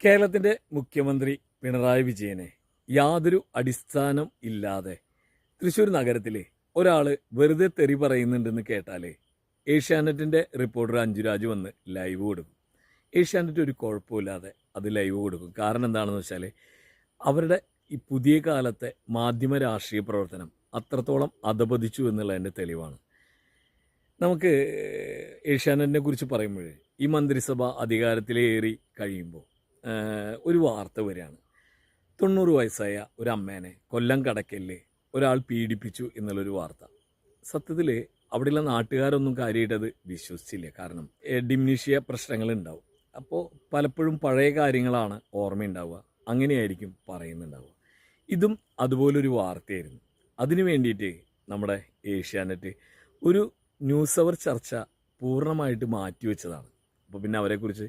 കേരളത്തിന്റെ മുഖ്യമന്ത്രി പിണറായി വിജയനെ യാതൊരു അടിസ്ഥാനം ഇല്ലാതെ തൃശ്ശൂർ നഗരത്തിൽ ഒരാൾ വെറുതെ തെറി പറയുന്നുണ്ടെന്ന് കേട്ടാലേ ഏഷ്യാനെറ്റിന്റെ റിപ്പോർട്ടർ അഞ്ജുരാജ് വന്ന് ലൈവ് കൊടുക്കും. ഏഷ്യാനെറ്റ് ഒരു കുഴപ്പമില്ലാതെ അത് ലൈവ് കൊടുക്കും. കാരണം എന്താണെന്ന് വെച്ചാൽ അവരുടെ ഈ പുതിയ കാലത്തെ മാധ്യമ രാഷ്ട്രീയ പ്രവർത്തനം അത്രത്തോളം അധപതിച്ചു എന്നുള്ളതിന്റെ തെളിവാണ്. നമുക്ക് ഏഷ്യാനെറ്റിനെ കുറിച്ച് പറയുമ്പോൾ ഈ മന്ത്രിസഭ അധികാരത്തിലേറി കഴിയുമ്പോൾ ഒരു വാർത്ത വരികയാണ്. തൊണ്ണൂറ് വയസ്സായ ഒരു അമ്മേനെ കൊല്ലം കടക്കലിൽ ഒരാൾ പീഡിപ്പിച്ചു എന്നുള്ളൊരു വാർത്ത. സത്യത്തിൽ അവിടെയുള്ള നാട്ടുകാരൊന്നും കാര്യമായിട്ടത് വിശ്വസിച്ചില്ല. കാരണം ഡിമിനിഷിയ പ്രശ്നങ്ങൾ ഉണ്ടാവും അപ്പോൾ പലപ്പോഴും പഴയ കാര്യങ്ങളാണ് ഓർമ്മയുണ്ടാവുക. അങ്ങനെയായിരിക്കും പറയുന്നുണ്ടാവുക. ഇതും അതുപോലൊരു വാർത്തയായിരുന്നു. അതിനു വേണ്ടിയിട്ട് നമ്മുടെ ഏഷ്യാനെറ്റ് ഒരു ന്യൂസ് അവർ ചർച്ച പൂർണമായിട്ട് മാറ്റിവെച്ചതാണ്. അപ്പോൾ പിന്നെ അവരെക്കുറിച്ച്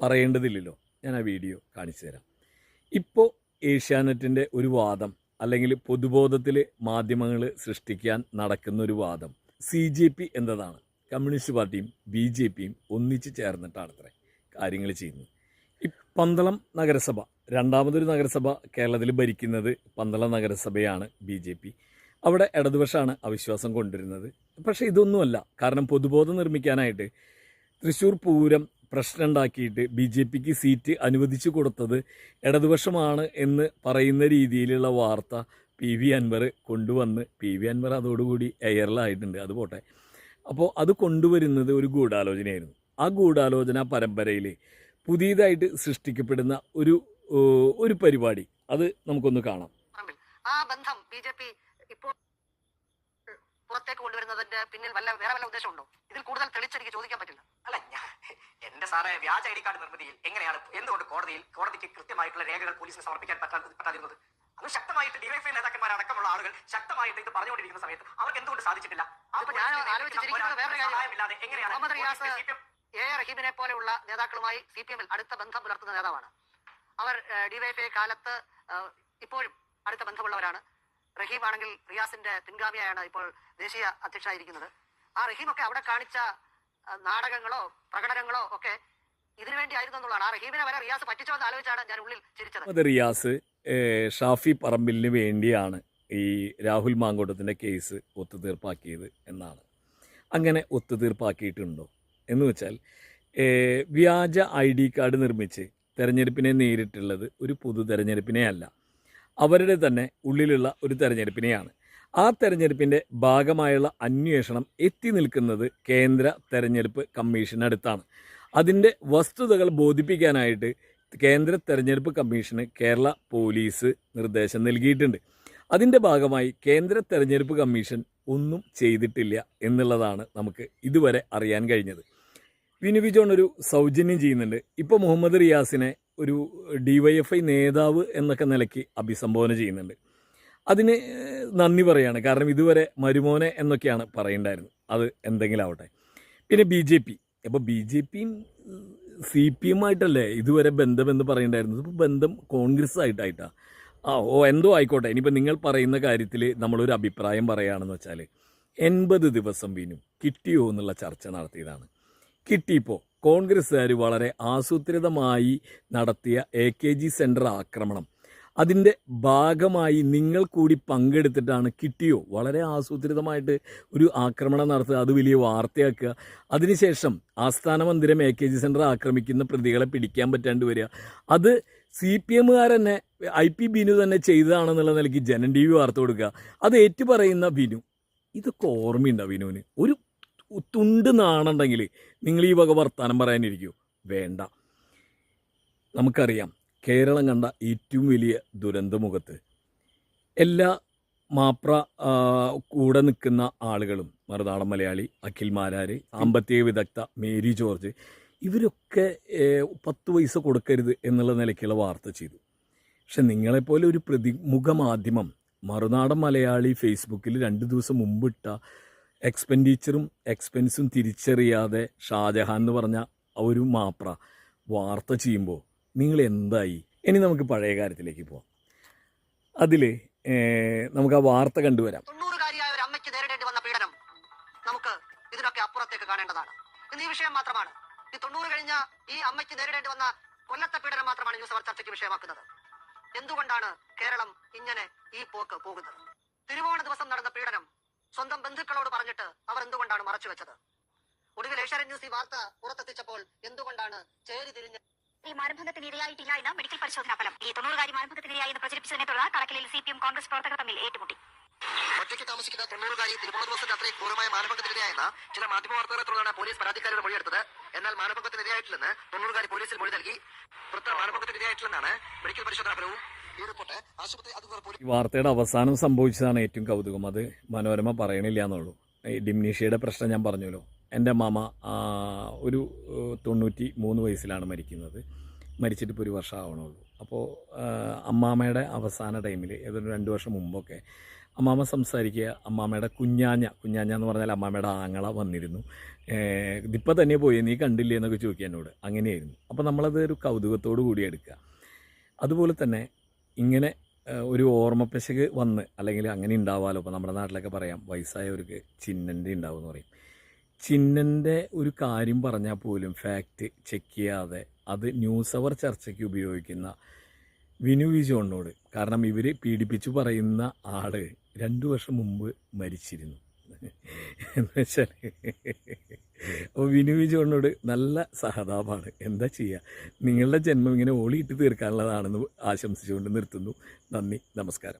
പറയേണ്ടതില്ലല്ലോ. ഞാൻ ആ വീഡിയോ കാണിച്ചു തരാം. ഇപ്പോൾ ഏഷ്യാനെറ്റിന്റെ ഒരു വാദം അല്ലെങ്കിൽ പൊതുബോധത്തിൽ മാധ്യമങ്ങൾ സൃഷ്ടിക്കാൻ നടക്കുന്ന ഒരു വാദം സി ജെ പി എന്നതാണ്. കമ്മ്യൂണിസ്റ്റ് പാർട്ടിയും ബി ജെ പിയും ഒന്നിച്ച് ചേർന്നിട്ടാണ് അത്ര കാര്യങ്ങൾ ചെയ്യുന്നത്. ഈ പന്തളം നഗരസഭ രണ്ടാമതൊരു നഗരസഭ കേരളത്തിൽ ഭരിക്കുന്നത് പന്തളം നഗരസഭയാണ് ബി ജെ പി. അവിടെ ഇടതുപക്ഷമാണ് അവിശ്വാസം കൊണ്ടുവരുന്നത്. പക്ഷേ ഇതൊന്നുമല്ല. കാരണം പൊതുബോധം നിർമ്മിക്കാനായിട്ട് തൃശ്ശൂർ പൂരം പ്രശ്നം ഉണ്ടാക്കിയിട്ട് ബി ജെ പിക്ക് സീറ്റ് അനുവദിച്ചു കൊടുത്തത് ഇടതുപക്ഷമാണ് എന്ന് പറയുന്ന രീതിയിലുള്ള വാർത്ത പി വി അൻവർ കൊണ്ടുവന്ന് പി വി അൻവർ അതോടുകൂടി എയറിലായിട്ടുണ്ട് അത് പോട്ടെ. അപ്പോൾ അത് കൊണ്ടുവരുന്നത് ഒരു ഗൂഢാലോചനയായിരുന്നു. ആ ഗൂഢാലോചന പരമ്പരയിൽ പുതിയതായിട്ട് സൃഷ്ടിക്കപ്പെടുന്ന ഒരു ഒരു പരിപാടി അത് നമുക്കൊന്ന് കാണാം. ആ ബന്ധം ബി ജെ പി ഇപ്പോൾ പുറത്തേക്ക് കൊണ്ടുവരുന്നതിന്റെ പിന്നിൽ വല്ല വേറെ വല്ല ഉദ്ദേശമുണ്ടോ? ഇതിൽ കൂടുതൽ തെളിച്ചെനിക്ക് ചോദിക്കാൻ പറ്റില്ല. അല്ല എന്റെ സാറേ വ്യാജ ഐ ഡി കാർഡ് നിർമ്മിതിയിൽ എങ്ങനെയാണ് എന്തുകൊണ്ട് കോടതിയിൽ കോടതിക്ക് കൃത്യമായിട്ടുള്ള രേഖകൾ പോലീസിന് സമർപ്പിക്കാൻ പറ്റാ- പറ്റാതിരുന്നത്? അത് ശക്തമായിട്ട് ഡിവൈഫൈ നേതാക്കന്മാരടക്കമുള്ള ആളുകൾ ശക്തമായിട്ട് ഇത് പറഞ്ഞുകൊണ്ടിരിക്കുന്ന സമയത്ത് അവർക്ക് എന്തുകൊണ്ട് സാധിച്ചിട്ടില്ല? എ റഹീമിനെ പോലെയുള്ള നേതാക്കളുമായി സി പി എമ്മിൽ അടുത്ത ബന്ധം പുലർത്തുന്ന നേതാവാണ്. അവർ ഡിവൈഎഫ്ഐ കാലത്ത് ഇപ്പോഴും അടുത്ത ബന്ധമുള്ളവരാണ്. റഹീം ആണെങ്കിൽ റിയാസിന്റെ പിൻഗാമിയായാണ് ഇപ്പോൾ ദേശീയ അധ്യക്ഷനായിരിക്കുന്നത്. ആ റഹീമൊക്കെ അവിടെ കാണിച്ച നാടകങ്ങളോ പ്രകടനങ്ങളോ ഒക്കെ ഇതിനു ആ റഹീമിനെ വരെ റിയാസ് പറ്റിച്ചോ എന്ന് ആലോചിച്ചാണ് ഞാൻ ഉള്ളിൽ ചിരിച്ചത്. അത് റിയാസ് ഷാഫി പറമ്പിലിന് വേണ്ടിയാണ് ഈ രാഹുൽ മാങ്കോട്ടത്തിന്റെ കേസ് ഒത്തുതീർപ്പാക്കിയത് എന്നാണ്. അങ്ങനെ ഒത്തുതീർപ്പാക്കിയിട്ടുണ്ടോ? എന്ന് വെച്ചാൽ വ്യാജ ഐ ഡി കാർഡ് നിർമ്മിച്ച് തെരഞ്ഞെടുപ്പിനെ നേരിട്ടുള്ളത് ഒരു പൊതു തെരഞ്ഞെടുപ്പിനെ അല്ല അവരുടെ തന്നെ ഉള്ളിലുള്ള ഒരു തെരഞ്ഞെടുപ്പിനെയാണ്. ആ തെരഞ്ഞെടുപ്പിന്റെ ഭാഗമായുള്ള അന്വേഷണം എത്തി നിൽക്കുന്നത് കേന്ദ്ര തെരഞ്ഞെടുപ്പ് കമ്മീഷനടുത്താണ് അതിന്റെ വസ്തുതകൾ ബോധിപ്പിക്കാനായിട്ട് കേന്ദ്ര തെരഞ്ഞെടുപ്പ് കമ്മീഷന് കേരള പോലീസ് നിർദ്ദേശം നൽകിയിട്ടുണ്ട്. അതിന്റെ ഭാഗമായി കേന്ദ്ര തെരഞ്ഞെടുപ്പ് കമ്മീഷൻ ഒന്നും ചെയ്തിട്ടില്ല എന്നുള്ളതാണ് നമുക്ക് ഇതുവരെ അറിയാൻ കഴിഞ്ഞത്. വിനു ജോൺ ഒരു സൗജന്യം ചെയ്യുന്നുണ്ട്. ഇപ്പോൾ മുഹമ്മദ് റിയാസിനെ ഒരു ഡിവൈഎഫ്ഐ നേതാവ് എന്നൊക്കെ നിലയ്ക്ക് അഭിസംബോധന ചെയ്യുന്നുണ്ട്. അതിന് നന്ദി പറയാണ്. കാരണം ഇതുവരെ മരുമോനെ എന്നൊക്കെയാണ് പറയണ്ടായിരുന്നത്. അത് എന്തെങ്കിലും ആവട്ടെ പിന്നെ ബി ജെ പി. അപ്പോൾ ബി ജെ പിയും സി പി എമ്മായിട്ടല്ലേ ഇതുവരെ ബന്ധമെന്ന് പറയണ്ടായിരുന്നത്? ഇപ്പോൾ ബന്ധം കോൺഗ്രസ് ആയിട്ടായിട്ടാണ് ആ ഓ എന്തോ ആയിക്കോട്ടെ. ഇനിയിപ്പോൾ നിങ്ങൾ പറയുന്ന കാര്യത്തിൽ നമ്മളൊരു അഭിപ്രായം പറയുകയാണെന്ന് വെച്ചാൽ എൺപത് ദിവസം വീനും കിട്ടിയോ എന്നുള്ള ചർച്ച നടത്തിയതാണ്. കിട്ടിയപ്പോൾ കോൺഗ്രസ്സുകാർ വളരെ ആസൂത്രിതമായി നടത്തിയ എ കെ ജി സെന്റർ ആക്രമണം. അതിന്റെ ഭാഗമായി നിങ്ങൾ കൂടി പങ്കെടുത്തിട്ടാണ് കിട്ടിയോ? വളരെ ആസൂത്രിതമായിട്ട് ഒരു ആക്രമണം നടത്തുക അത് വലിയ വാർത്തയാക്കുക. അതിനുശേഷം ആസ്ഥാന മന്ദിരം എ കെ ജി സെന്റർ ആക്രമിക്കുന്ന പ്രതികളെ പിടിക്കാൻ പറ്റാണ്ട് വരിക. അത് സി പി എമ്മുകാർ തന്നെ ഐ പി ബിനു തന്നെ ചെയ്തതാണെന്നുള്ള നിലയ്ക്ക് ജനൻ ടി വി വാർത്ത കൊടുക്കുക. അത് ഏറ്റുപറയുന്ന ബിനു ഇതൊക്കെ ഓർമ്മയുണ്ടോ ബിനുവിന് ഒരു തുണ്ട് നാണുണ്ടെങ്കിൽ നിങ്ങൾ ഈ വക വർത്തമാനം പറയാനിരിക്കൂ. വേണ്ട. നമുക്കറിയാം. കേരളം കണ്ട ഏറ്റവും വലിയ ദുരന്തമുഖത്ത്. എല്ലാ മാപ്ര കൂടെ നിൽക്കുന്ന ആളുകളും മറുനാടൻ മലയാളി അഖിൽ മാരാർ സാമ്പത്തിക വിദഗ്ധ മേരി ജോർജ് ഇവരൊക്കെ പത്ത് പൈസ കൊടുക്കരുത് എന്നുള്ള നിലയ്ക്കുള്ള വാർത്ത ചെയ്തു. പക്ഷെ നിങ്ങളെപ്പോലെ ഒരു പ്രതിമുഖ മാധ്യമം മറുനാടൻ മലയാളി ഫേസ്ബുക്കിൽ രണ്ട് ദിവസം മുമ്പിട്ട എക്സ്പെൻഡിച്ചറും എക്സ്പെൻസും തിരിച്ചറിയാതെ ഷാജഹാൻ എന്ന് പറഞ്ഞ ഒരു മാപ്ര വാർത്ത ചെയ്യുമ്പോൾ നിങ്ങൾ എന്തായി ഇനി നമുക്ക് പഴയ കാര്യത്തിലേക്ക് പോവാം. അതിൽ നമുക്ക് ആ വാർത്ത കണ്ടുവരാം. കാണേണ്ടതാണ്. കഴിഞ്ഞ എന്തുകൊണ്ടാണ് കേരളം ഇങ്ങനെ ഈ പോക്ക് പോകുന്നത്? തിരുവോണ ദിവസം നടന്ന പീഡനം സ്വന്തം ബന്ധുക്കളോട് പറഞ്ഞിട്ട് അവർ എന്തുകൊണ്ടാണ് മറച്ചുവെച്ചത്? ഒടുവിൽ ഏഷ്യാനെറ്റ് ന്യൂസ് ഈ വാർത്ത പുറത്തെത്തിച്ചപ്പോൾ എന്തുകൊണ്ടാണ് ചേരി തിരിഞ്ഞ് ഈ മാനഭംഗത്തിന് ഇരയായിട്ടില്ല എന്ന് മെഡിക്കൽ പരിശോധനാ ഫലം. ഈ തൊണ്ണൂറുകാരി മാനഭംഗത്തിന് ഇരയായി എന്ന് പ്രചരിപ്പിച്ചതിനെ തുടർന്ന് കളക്കലിൽ സി പി എം കോൺഗ്രസ് പ്രവർത്തകർ തമ്മിൽ ഏറ്റുമുട്ടി. ഒറ്റയ്ക്ക് താമസിക്കുന്ന തൊണ്ണൂറുകാരി ദിവസത്തെ അത്രയും ക്രൂരമായ മാനഭംഗത്തിനിരയായെന്ന് ചില മാധ്യമ വാർത്തകളെ തുടർന്നാണ് പോലീസ് പരാതിക്കാരുടെ മൊഴിയെടുത്തത്. എന്നാൽ മാനഭംഗത്തിനിരയായിട്ടില്ലെന്ന് തൊണ്ണൂറുകാരി പോലീസിൽ മൊഴി നൽകി. വൃത്ത മാനഭംഗത്തിനിരയായിട്ടില്ലെന്നാണ് മെഡിക്കൽ പരിശോധനാ ഫലവും. ഈ റിപ്പോർട്ട് ആശുപത്രി അധികൃതർ പോലീസ് ഈ വാർത്തയുടെ അവസാനം സംഭവിച്ചതാണ് ഏറ്റവും കൗതുകം. അത് മനോരമ പറയണില്ല എന്നുള്ളൂ. ഈ ഡിംനീഷയുടെ പ്രശ്നം ഞാൻ പറഞ്ഞല്ലോ. എന്റെ മാമ ഒരു തൊണ്ണൂറ്റി മൂന്ന് വയസ്സിലാണ് മരിക്കുന്നത്. മരിച്ചിട്ട് ഇപ്പോൾ ഒരു വർഷം ആവണുള്ളൂ അപ്പോൾ അമ്മാമ്മയുടെ അവസാന ടൈമിൽ ഏതൊരു രണ്ട് വർഷം മുമ്പൊക്കെ അമ്മാമ്മ സംസാരിക്കുക അമ്മാമ്മയുടെ കുഞ്ഞാഞ്ഞ കുഞ്ഞാഞ്ഞ എന്ന് പറഞ്ഞാൽ അമ്മാമ്മയുടെ ആങ്ങള വന്നിരുന്നു. ഇതിപ്പോൾ തന്നെ പോയി നീ കണ്ടില്ലേ എന്നൊക്കെ ചോദിക്കുക എന്നോട്. അങ്ങനെയായിരുന്നു. അപ്പോൾ നമ്മളത് ഒരു കൗതുകത്തോടു കൂടി എടുക്കുക. അതുപോലെ തന്നെ ഇങ്ങനെ ഒരു ഓർമ്മപ്പശക് വന്ന് അല്ലെങ്കിൽ അങ്ങനെ ഉണ്ടാവാമല്ലോ ഇപ്പോൾ നമ്മുടെ നാട്ടിലൊക്കെ പറയാം വയസ്സായവർക്ക് ചിഹ്നന്റെ ഉണ്ടാവും എന്ന് പറയും. ചിഹ്നന്റെ ഒരു കാര്യം പറഞ്ഞാൽ പോലും ഫാക്റ്റ് ചെക്ക് ചെയ്യാതെ അത് ന്യൂസ് അവർ ചർച്ചയ്ക്ക് ഉപയോഗിക്കുന്ന വിനു വി ജോണിനോട് കാരണം ഇവർ പീഡിപ്പിച്ചു പറയുന്ന ആൾ രണ്ടു വർഷം മുമ്പ് മരിച്ചിരുന്നു. എന്ന് വെച്ചാൽ അപ്പോൾ വിനു വി ജോണിനോട് നല്ല സഹതാപമാണ് എന്താ ചെയ്യുക നിങ്ങളുടെ ജന്മം ഇങ്ങനെ ഓളിയിട്ട് തീർക്കാനുള്ളതാണെന്ന് ആശംസിച്ചുകൊണ്ട് നിർത്തുന്നു. നന്ദി നമസ്കാരം.